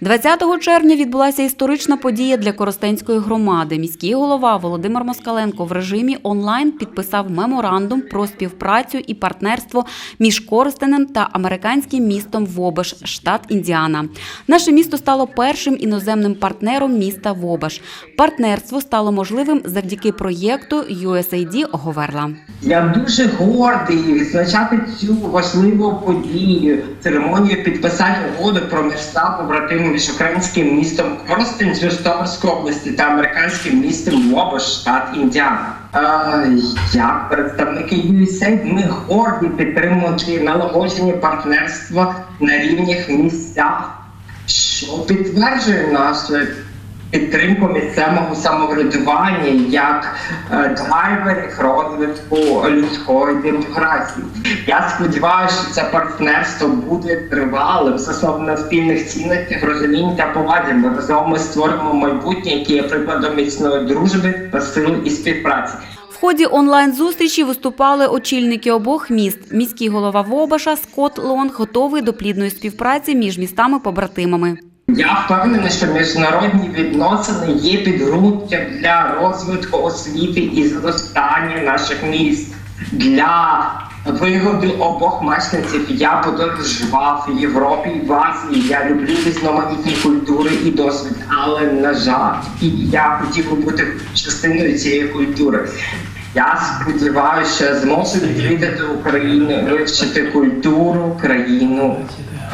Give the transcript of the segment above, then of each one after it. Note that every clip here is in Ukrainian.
20 червня відбулася історична подія для Коростенської громади. Міський голова Володимир Москаленко в режимі онлайн підписав меморандум про співпрацю і партнерство між Коростенем та американським містом Вобаш, штат Індіана. Наше місто стало першим іноземним партнером міста Вобаш. Партнерство стало можливим завдяки проєкту USAID Оговерла. Я дуже гордий відзначати цю важливу подію, церемонію підписання угоди про міста побратиму між українським містом Коростень з Житомирської області та американським містом Лобош, штат Індіана. Е, Як представники USAID ми горді підтримувати налагодження партнерства на рівних місцях, що підтверджує нашу підтримку місцевого самоврядування як е, драйверів розвитку людської демократії. Я сподіваюся, що це партнерство буде тривалим, на спільних цінностях, розумінні та повазі. Ми разом ми створимо майбутнє, яке є прикладом міцної дружби та сили і співпраці. В ході онлайн-зустрічі виступали очільники обох міст. Міський голова Вобаша Скотт Лонг готовий до плідної співпраці між містами-побратимами. Я впевнений, що міжнародні відносини є підґрунтям для розвитку освіти і зростання наших міст. Для вигоди обох мешканців я подорожував в Європі і в Азії. Я люблю різноманітні культури і досвід, але на жаль, і я хотів би бути частиною цієї культури. Я сподіваюся, зможу відвідати Україну, вивчити культуру, країну,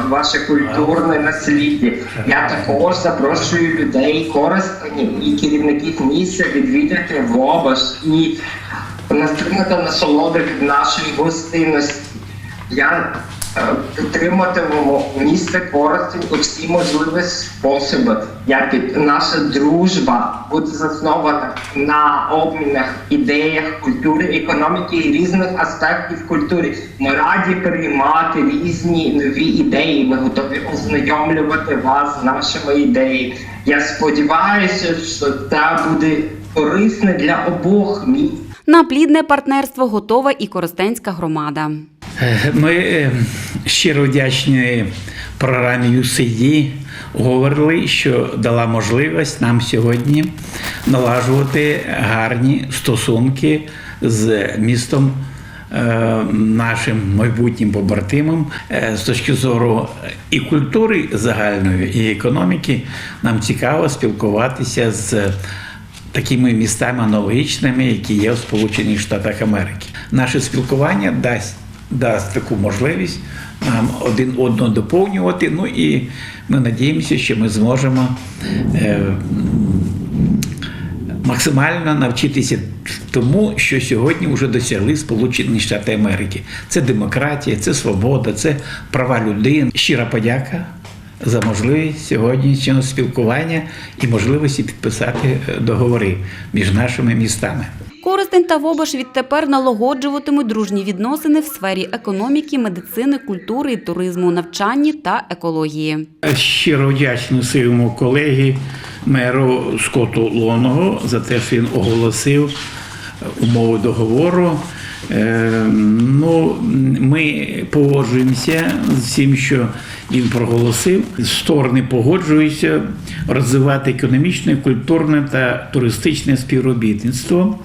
ваше культурне насліддя. Я також запрошую людей, користені і керівників місця відвідати Вобаш і отримати насолоди від нашої гостинності. Я підтримуватиму місце Коростень у всі можливі способи. Я під наша дружба буде заснована на обмінах, ідеях, культури, економіки і різних аспектів культури. Ми раді приймати різні нові ідеї. Ми готові ознайомлювати вас з нашими ідеями. Я сподіваюся, що це буде корисно для обох міст. На плідне партнерство готова і Коростенська громада. Е, Ми е, щиро вдячні програмі UCD говорили, що дала можливість нам сьогодні налажувати гарні стосунки з містом. е, Нашим майбутнім побратимом з точки зору і культури загальної, і економіки нам цікаво спілкуватися з такими містами аналогічними, які є в Сполучених Штатах Америки. Наше спілкування дасть дасть таку можливість нам один одного доповнювати. Ну і ми надіємося, що ми зможемо е, максимально навчитися тому, що сьогодні вже досягли Сполучені Штати Америки. Це демократія, це свобода, це права людини. Щира подяка за можливість сьогоднішнього спілкування і можливості підписати е, договори між нашими містами. Коростень та Вобаш відтепер налагоджуватимуть дружні відносини в сфері економіки, медицини, культури туризму, навчанні та екології. Щиро вдячний своєму колегі меру Скоту Лоного за те, що він оголосив умови договору. Е, Ну, ми погоджуємося з всім, що він проголосив. Сторони погоджуються розвивати економічне, культурне та туристичне співробітництво,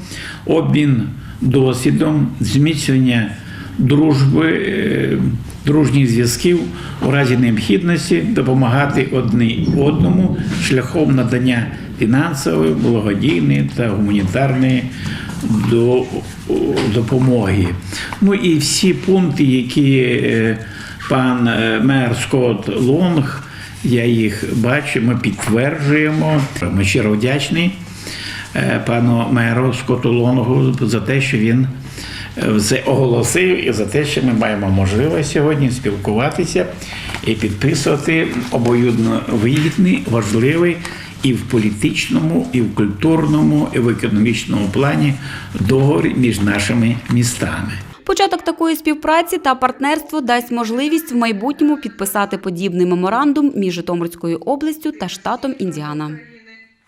обмін досвідом, зміцнення дружби, е, дружніх зв'язків у разі необхідності допомагати одне одному шляхом надання фінансової, благодійної та гуманітарної до- допомоги. Ну і всі пункти, які е, пан е, мер Скотт Лонг, я їх бачу, ми підтверджуємо. Ми щиро вдячні е, пану меру Скотту Лонгу за те, що він все оголосив, і за те, що ми маємо можливість сьогодні спілкуватися і підписувати обоюдно вигідний, важливий і в політичному, і в культурному, і в економічному плані договір між нашими містами. Початок такої співпраці та партнерство дасть можливість в майбутньому підписати подібний меморандум між Житомирською областю та штатом Індіана.